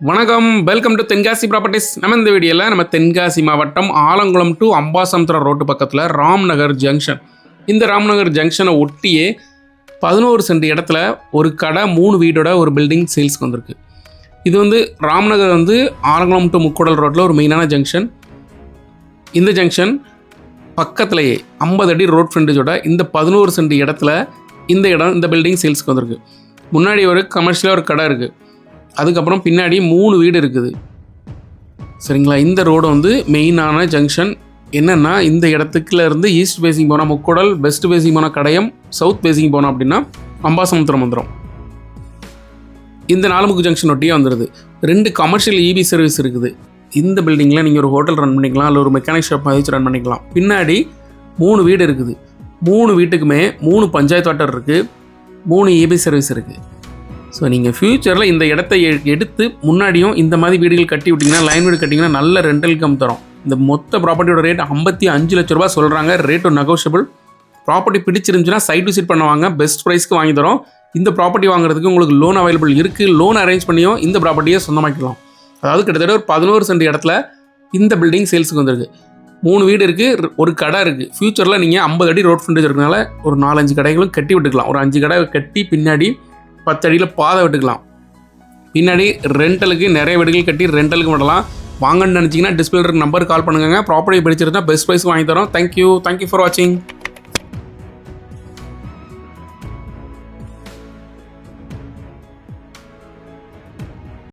வணக்கம். Welcome to Tenkasi properties நம்ம இந்த வீடியோவில் நம்ம தென்காசி மாவட்டம் ஆலங்குளம் டு அம்பாசமுத்திரம் ரோட்டு பக்கத்தில் ராம்நகர் ஜங்ஷன் இந்த ராம்நகர் ஜங்ஷனை ஒட்டியே பதினோரு சென்ட் இடத்துல ஒரு கடை மூணு வீடோட ஒரு பில்டிங் சேல்ஸ்க்கு வந்திருக்கு. இது வந்து ராம்நகர் வந்து ஆலங்குளம் டு முக்கூடல் ரோட்டில் ஒரு மெயினான ஜங்ஷன் இந்த ஜங்ஷன் பக்கத்துலேயே ஐம்பது அடி ரோட் ஃப்ரண்டேஜோட இந்த பதினோரு சென்ட் இடத்துல இந்த இடம் இந்த பில்டிங் சேல்ஸ்க்கு வந்திருக்கு. முன்னாடி ஒரு கமர்ஷியலாக ஒரு கடை இருக்குது அதுக்கப்புறம் பின்னாடி மூணு வீடு இருக்குது. சரிங்களா? இந்த ரோடு வந்து மெயினான ஜங்ஷன் என்னென்னா இந்த இடத்துக்குல இருந்து ஈஸ்ட் பேசிங் போனால் முக்கோடல் வெஸ்ட் பேசிங் போனால் கடையம் சவுத் பேசிங் போனோம் அப்படின்னா அம்பாசமுத்திரம் வந்துடும் இந்த நாலுமுக்கு ஜங்ஷன் ஒட்டியே வந்துடுது ரெண்டு கமர்ஷியல் இபி சர்வீஸ் இருக்குது. இந்த பில்டிங்கில் நீங்கள் ஒரு ஹோட்டல் ரன் பண்ணிக்கலாம் இல்லை ஒரு மெக்கானிக் ஷாப் மாதிரி ரன் பண்ணிக்கலாம். பின்னாடி மூணு வீடு இருக்குது. மூணு வீட்டுக்குமே மூணு பஞ்சாயத்து வாட்டர் இருக்குது மூணு இபி சர்வீஸ் இருக்குது ஸோ நீங்கள் ஃப்யூச்சரில் இந்த இடத்த எடுத்து முன்னாடியும் இந்த மாதிரி வீடுகள் கட்டி விட்டிங்கன்னா லைன் வீடு கட்டிங்கன்னா நல்ல ரெண்டல் கம் தரும். இந்த மொத்த ப்ராப்பர்ட்டியோட ரேட் ஐம்பத்தி அஞ்சு லட்ச ரூபா சொல்கிறாங்க ரேட்டும் நெகோஷியபிள் ப்ராப்பர்ட்டி பிடிச்சிருந்துச்சுன்னா சைட் விசிட் பண்ணுவாங்க. பெஸ்ட் ப்ரைஸ்க்கு வாங்கி தரோம். இந்த ப்ராப்பர்ட்டி வாங்குறதுக்கு உங்களுக்கு லோன் அவைலபிள் இருக்குது லோன் அரேஞ்ச் பண்ணியும் இந்த ப்ராப்பர்ட்டியை சொந்தமாக்கலாம் அதாவது கிட்டத்தட்ட ஒரு பதினோரு சென்ட் இடத்துல இந்த பில்டிங் சேல்ஸுக்கு வந்திருக்கு. மூணு வீடு இருக்குது ஒரு கடை இருக்குது ஃப்யூச்சரில் நீங்கள் ஐம்பது அடி ரோட் ஃப்ரண்டேஜ் இருக்கனால ஒரு நாலஞ்சு கடைகளும் கட்டி விட்டுக்கலாம். ஒரு அஞ்சு கடை கட்டி பின்னாடி பத்தடியில் பாதை விட்டுக்கலாம். பின்னாடி ரெண்டலுக்கு நிறைய வீடுகள் கட்டி ரெண்டலுக்கு விடலாம். வாங்கன்னு நினச்சிங்கன்னா டிஸ்பிளே நம்பர் கால் பண்ணுங்க ப்ராப்பர்ட்டி பிடிச்சிருந்தா பெஸ்ட் ப்ரைஸ் வாங்கி தரோம். தேங்க்யூ தேங்க்யூ ஃபார் வாட்சிங்